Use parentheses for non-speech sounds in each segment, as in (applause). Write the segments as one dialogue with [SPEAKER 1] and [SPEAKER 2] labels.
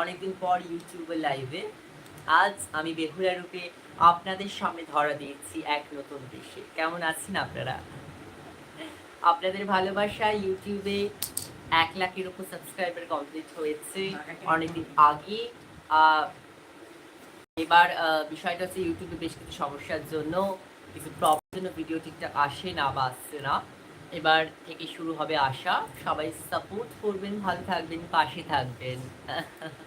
[SPEAKER 1] অনেকদিন পর ইউটিউবে লাইভে আজ আমি বেহুলা রূপে আপনাদের সামনে ধরা দিয়েছি এক নতুন দেশে। কেমন আছেন আপনারা? আপনাদের ভালোবাসা ইউটিউবে এক লাখের উপর সাবস্ক্রাইবার কমপ্লিট হয়েছে অনেকদিন আগে। এবার বিষয়টা হচ্ছে ইউটিউবে বেশ কিছু সমস্যার জন্য, কিছু প্রবলেম জন্য ভিডিও ঠিকঠাক আসে না বা আসছে না। এবার থেকে শুরু হবে আশা। সবাই সাপোর্ট করবেন, ভালো থাকবেন, পাশে থাকবেন। (laughs)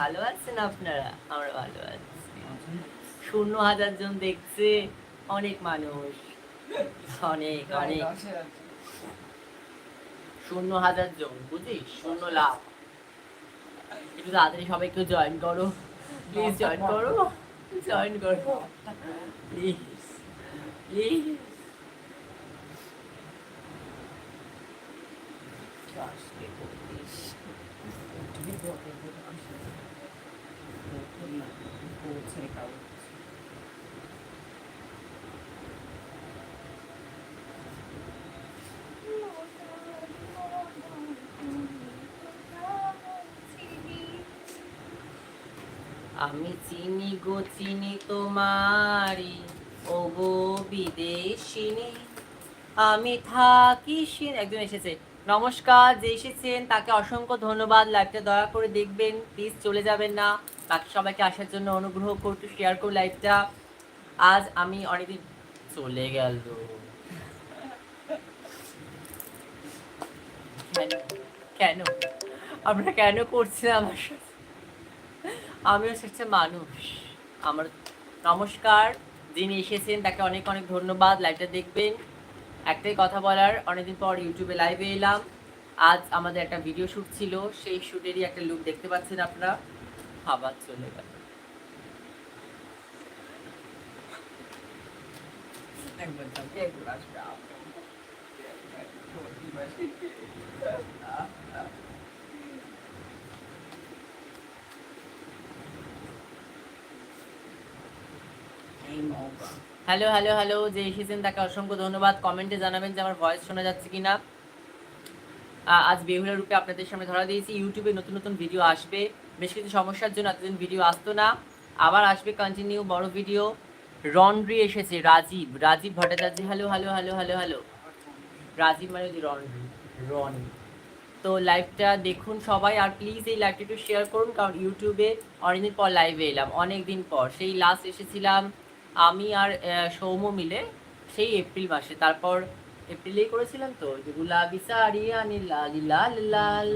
[SPEAKER 1] ভালো আছেন আপনারা? আমরা ভালো আছি। শূন্য হাজার জন দেখছে অনেক মানুষ। অনেক অনেক শূন্য হাজার জন বুঝিস? শূন্য লাভ একটু তাড়াতাড়ি সবাই একটু জয়েন করো। প্লিজ জয়েন করো। জয়েন করো। প্লিজ প্লিজ আমি চিনি গো চিনি তোমারি ও গো বিদেশিনী। আমি থাকি একজন এসেছে। নমস্কার, যে এসেছেন, তাকে অসংখ্য ধন্যবাদ। লাইভটা দয়া করে দেখবেন প্লিজ চলে যাবেন না। বাকি সবাইকে আসার জন্য অনুগ্রহ করতে শেয়ার করুন লাইভটা আজ আমি অনেকদিন চলে গেল। কেন? আপনারা কেন করছেন আমার সাথে আমিও হচ্ছে মানুষ। আমার নমস্কার, যিনি এসেছেন, তাকে অনেক অনেক ধন্যবাদ। লাইভটা দেখবেন। একটাই কথা বলার, অনেকদিন পর ইউটিউবে লাইভে এলাম। আজ আমাদের একটা ভিডিও শ্যুট ছিল, সেই শ্যুটেরই একটা লুক দেখতে পাচ্ছেন আপনারা। আবার চলে গেল। হ্যালো হ্যালো হ্যালো যে এসেছেন তাকে অসংখ্য ধন্যবাদ। কমেন্টে জানাবেন যে আমার ভয়েস শোনা যাচ্ছে কিনা। আজ বেহুলা রূপে আপনাদের সামনে ধরা দিয়েছি। ইউটিউবে নতুন নতুন ভিডিও আসবে। বেশ কিছু সমস্যার জন্য এতদিন ভিডিও আসতো না। আবার আসবে কন্টিনিউ বড় ভিডিও রনরি এসেছে Rajib. Rajib Bhattacharya hello hello hello hello hello Rajib মানে রন। তো লাইভটা দেখুন সবাই আর প্লিজ এই লাইভটা একটু শেয়ার করুন। কারণ ইউটিউবে অনেকদিন পর লাইভে এলাম অনেক দিন পর। সেই লাস্ট এসেছিলাম আমি আর সৌম্য মিলে সেই এপ্রিল মাসে, তারপর এপ্রিলেই করেছিলাম তো যে গুলাবি শাড়ি আনি লাল লাল লাল।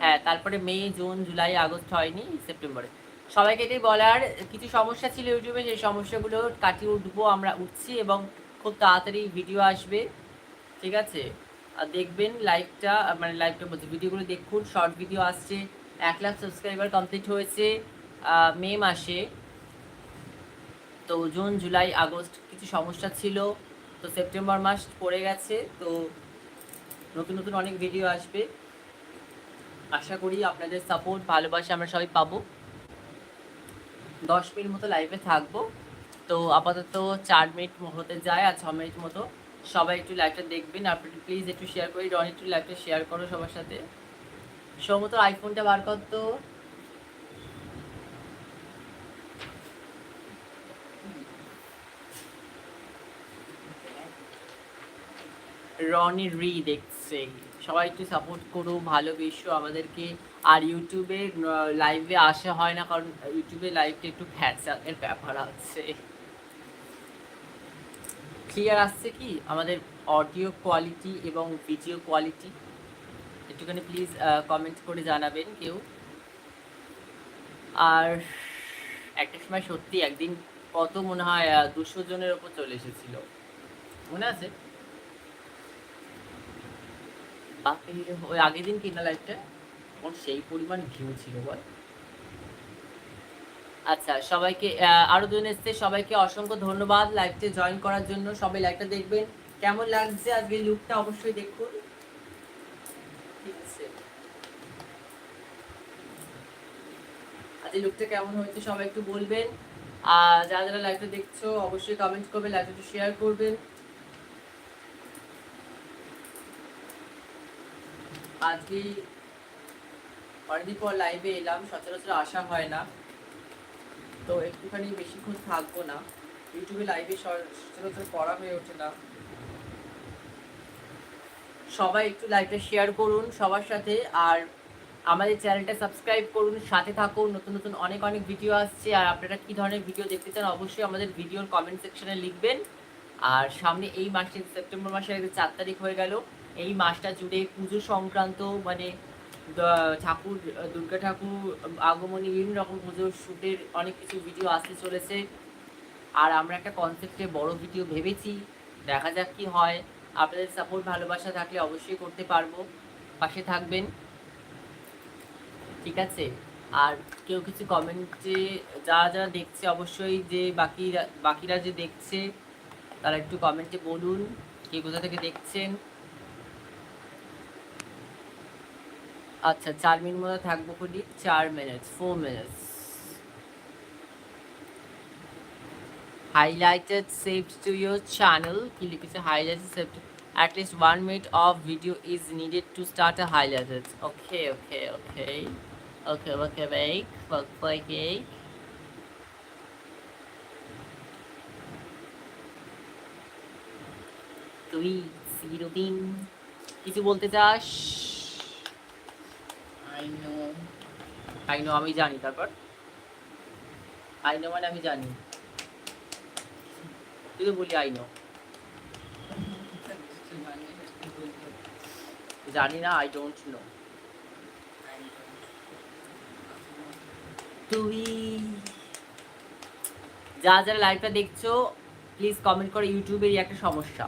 [SPEAKER 1] হ্যাঁ তারপরে মে, জুন, জুলাই, আগস্ট হয়নি, সেপ্টেম্বরে। সবাইকে এটাই বলার, কিছু সমস্যা ছিল ইউটিউবে, সেই সমস্যাগুলো কাটিয়ে উঠবো, আমরা উঠছি এবং খুব তাড়াতাড়ি ভিডিও আসবে, ঠিক আছে? আর দেখবেন লাইভটা মানে লাইভটা বলছি, ভিডিওগুলো দেখুন, শর্ট ভিডিও আসছে, এক লাখ সাবস্ক্রাইবার কমপ্লিট হয়েছে মে মাসে। তো জুন, জুলাই, আগস্ট কিছু সমস্যা ছিল, তো সেপ্টেম্বর মাস পড়ে গেছে, তো নতুন নতুন অনেক ভিডিও আসবে। আশা করি আপনাদের সাপোর্ট ভালোবাসা আমরা সবাই পাবো। দশ মিনিট মতো লাইভে থাকব। তো আপাতত চার মিনিট হতে যায় আর ছ মিনিট মতো। সবাই একটু লাইভটা দেখবেন। আপনি প্লিজ একটু শেয়ার করি। রন, একটু লাইভটা শেয়ার করো সবার সাথে। সৌমত আইফোনটা বার করতো রনি রি দেখছে। সবাই একটু সাপোর্ট করো ভালোবেসো। আমাদেরকে আর ইউটিউবে লাইভে আসা হয় না, কারণ ইউটিউবে লাইভটা একটু ফ্যাটসাকের ব্যাপার আছে। ক্লিয়ার আসছে কি? আমাদের অডিও কোয়ালিটি এবং ভিডিও কোয়ালিটি একটুখানি প্লিজ কমেন্ট করে জানাবেন কেউ। আর একটা সময় সত্যি একদিন কত মনে হয় দুশো জনের ওপর চলে এসেছিল। মনে আছে? বাপরে, ওই আগের দিন কিনা লাইভটা ওর সেই পরিমাণ ভিউ ছিল বল। আচ্ছা সবাইকে আরও দুজন এসছে। সবাইকে অসংখ্য ধন্যবাদ লাইভতে জয়েন করার জন্য। সবাই লাইভটা দেখবেন। কেমন লাগছে আজকে লুকটা অবশ্যই দেখুন। ঠিক আছে। আজকে লুকটা কেমন হয়েছে সবাই একটু বলবেন। আর যারা যারা লাইভটা দেখছ অবশ্যই কমেন্ট করবেন লাইভটা শেয়ার করবেন। আজকে অনেকদিন পর লাইভে এলাম, সচরাচর আসা হয় না। তো একটুখানি বেশিক্ষণ থাকব না। ইউটিউবে লাইভে সচরাচর করা হয়ে ওঠে না। সবাই একটু লাইভটা শেয়ার করুন সবার সাথে আর আমাদের চ্যানেলটা সাবস্ক্রাইব করুন, সাথে থাকুন। নতুন নতুন অনেক অনেক ভিডিও আসছে। আর আপনারা কী ধরনের ভিডিও দেখতে চান অবশ্যই আমাদের ভিডিওর কমেন্ট সেকশনে লিখবেন। আর সামনে এই মাসে, সেপ্টেম্বর মাসের চার তারিখ হয়ে গেল। এই মাসটা জুড়ে পুজো সংক্রান্ত মানে ঠাকুর, দুর্গা ঠাকুর, আগমনী, বিভিন্ন রকম পুজোর শ্যুটের অনেক কিছু ভিডিও আসতে চলেছে। আর আমরা একটা কনসেপ্টে বড় ভিডিও ভেবেছি, দেখা যাক কি হয়। আপনাদের সাপোর্ট ভালোবাসা থাকলে অবশ্যই করতে পারব। পাশে থাকবেন। ঠিক আছে? আর কেউ কিছু কমেন্টে যারা যারা দেখছে অবশ্যই যে বাকিরা বাকিরা যে দেখছে, তারা একটু কমেন্টে বলুন, কে কোথা থেকে দেখছেন। আচ্ছা চার মিনিট মতো থাকব খুলি চার minutes four minutes highlighted saved to your channel কি লিখেছে highlighted saved at least one minute of video is needed to start a highlighted okay okay okay okay okay wait okay তুই সিরুদিন কিছু বলতে চাস
[SPEAKER 2] I know.
[SPEAKER 1] আই নো আমি জানি, তারপর? I know মানে আমি জানি। তো বলি আই নো জানি না আই ডোন্ট নো তুই যা যারা লাইভটা দেখছ প্লিজ কমেন্ট করে ইউটিউবেরই একটা সমস্যা।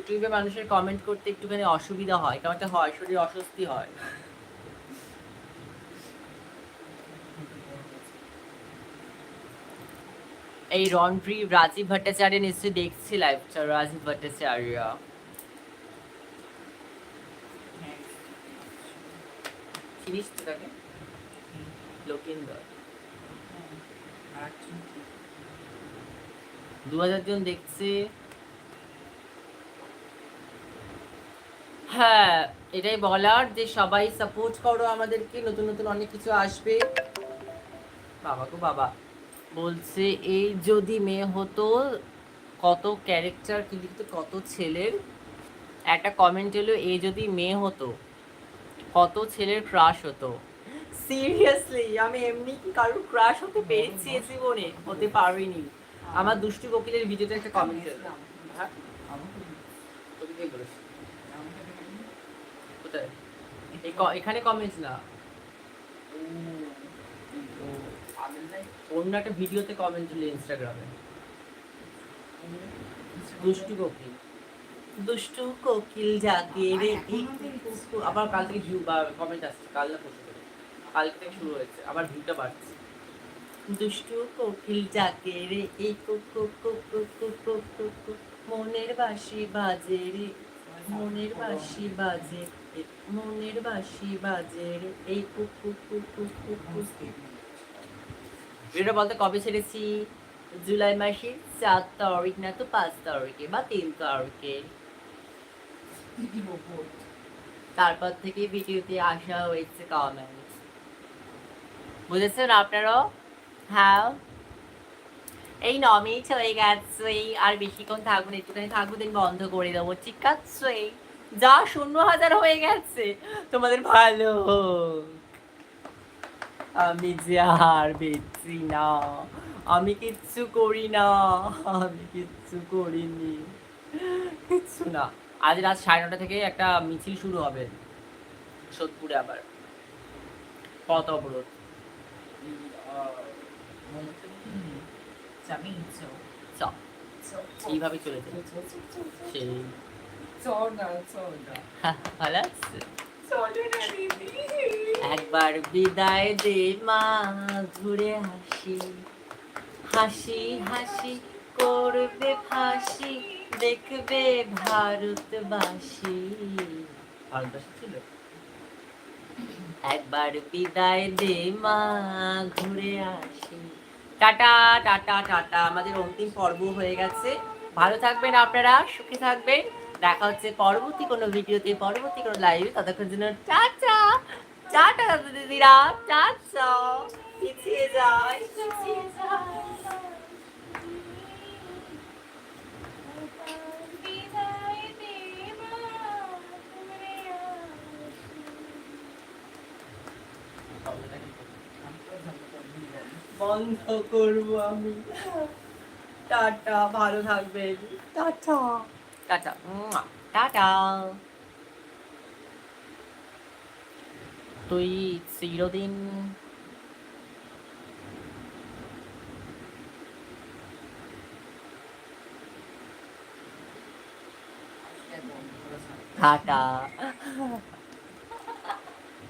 [SPEAKER 1] ইউটিউবে মানুষের কমেন্ট করতে একটুখানি অসুবিধা হয় কেমন একটা হয় শরীর অস্বস্তি হয়। এই রনপ্রি রাজীব ভট্টাচার্য নিশ্চয়ই দেখছি লাইভটা রাজীব ভট্টাচার্য। চিনিস তো তাকে? লোকেন্দর। দু হাজার জন দেখছে। হ্যাঁ এটাই বলার যে সবাই সাপোর্ট করো আমাদেরকে, নতুন নতুন অনেক কিছু আসবে। বাবা গো বাবা। বলছে, এই যদি মেয়ে হতো, কত ক্যারেক্টার কি লিখতো, কত ছেলের? একটা কমেন্ট এলো, এই যদি মেয়ে হতো, কত ছেলের ক্রাশ হতো? সিরিয়াসলি আমি এমনি কি কারোর ক্রাশ হতে পেরেছি এ জীবনে? হতে পারিনি। আমার দুষ্টু কোকিলের ভিডিওতে একটা কমেন্ট এলো। হ্যাঁ তোকে কে বলেছে কোথায় এই ক- এখানে কমেন্টস না অন্য একটা ভিডিওতে কমেন্ট দিলে ইনস্টাগ্রামে দুষ্টু কোকিল দুষ্টু কোকিল জাগে রে আবার কাল থেকে ভিউ বা কমেন্ট আসছে কাল না পরশু থেকে কালকে থেকে শুরু হয়েছে আবার ভিউটা বাড়ছে দুষ্টু কোকিল জাগে রে এই কুকু কুকু কুকু কুকু মনের বাঁশি বাজে রে মনের বাঁশি বাজে মনের বাঁশি বাজে এই কুকু কুকু কুকু ভিডিওটা বলতে কবে ছেড়েছি? জুলাই মাসের চার তারিখ না তো পাঁচ তারিখে বা তিন তারিখে। তারপর থেকে ভিডিওতে আসা হয়েছে কমেন্ট বুঝেছেন আপনারাও? হ্যাঁ এই ন মিনিট হয়ে গেছে। আর বেশিক্ষণ থাকব না একটুখানি থাকব দিন বন্ধ করে দেবো। ঠিক আছে? যা শূন্য হাজার হয়ে গেছে, তোমাদের ভালো আমি যে আর বেচি না, আমি কিচ্ছু করি না, আমি কিচ্ছু করিনি। কিচ্ছু না। আজ রাত সাড়ে নটা থেকে একটা মিছিল শুরু হবে, সোদপুরে আবার। পথ অবরোধ। চ এইভাবে চলে যায়। সেই। একবার বিদায় দে মা ঘুরে হাসি। হাসি হাসি করবে ফাঁসি দেখবে ভারতবাসী। ভারতবাসী ছিল? একবার বিদায় দে মা ঘুরে আসি। Tata tata tata. আমাদের অন্তিম পর্ব হয়ে গেছে। ভালো থাকবেন আপনারা, সুখে থাকবেন। দেখা হচ্ছে পরবর্তী কোনো ভিডিওতে, পরবর্তী কোনো লাইভে ততক্ষণ জন্য টাটা টাটা, দিদিরা। টাটা। পিছিয়ে যায় পিছিয়ে যায় বন্ধ করব আমি। টাটা ভালো থাকবেন। টাটা। Tata tata. তুই চিরদিন টাটা। (laughs)